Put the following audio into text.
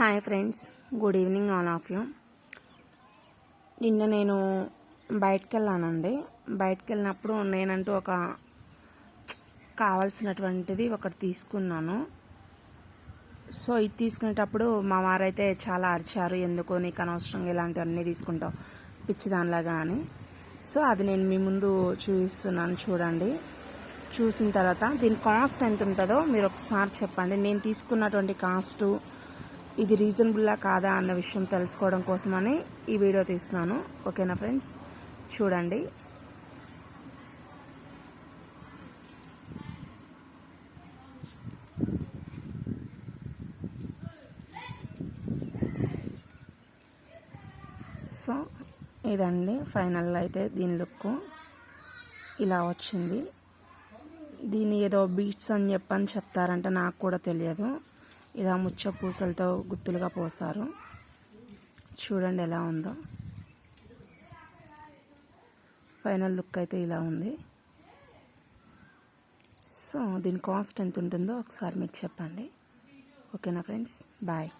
Hi friends good evening all of you నిన్న నేను బయటకు వెళ్ళానండి బయటకు వెళ్ళినప్పుడు నేనంటూ ఒక కావాల్సినటువంటిది ఒకటి తీసుకున్నాను. సో ఇది తీసుకునేటప్పుడు మా వారైతే చాలా అరిచారు. ఎందుకో నీకు అనవసరంగా ఇలాంటివన్నీ తీసుకుంటావు. పిచ్చిదానిలాగా అని. సో అది నేను మీ ముందు చూపిస్తున్నాను చూడండి. చూసిన తర్వాత దీని కాస్ట్ ఎంత ఉంటుందో మీరు ఒకసారి చెప్పండి. నేను తీసుకున్నటువంటి కాస్టు ఇది రీజనబుల్లా కాదా అన్న విషయం తెలుసుకోవడం కోసమని ఈ వీడియో తీస్తున్నాను. ఓకేనా ఫ్రెండ్స్? చూడండి. సో ఇదండి ఫైనల్ అయితే దీని లుక్. ఇలా వచ్చింది. దీని ఏదో బీట్స్ అని చెప్పని చెప్తారంటే నాకు కూడా తెలియదు. ఇలా ముచ్చ పూసలతో గుత్తులుగా పోసారు చూడండి ఎలా ఉందో. ఫైనల్ లుక్ అయితే ఇలా ఉంది. సో దీని కాస్ట్ ఎంత ఉంటుందో ఒకసారి మీరు చెప్పండి. ఓకేనా ఫ్రెండ్స్? బాయ్.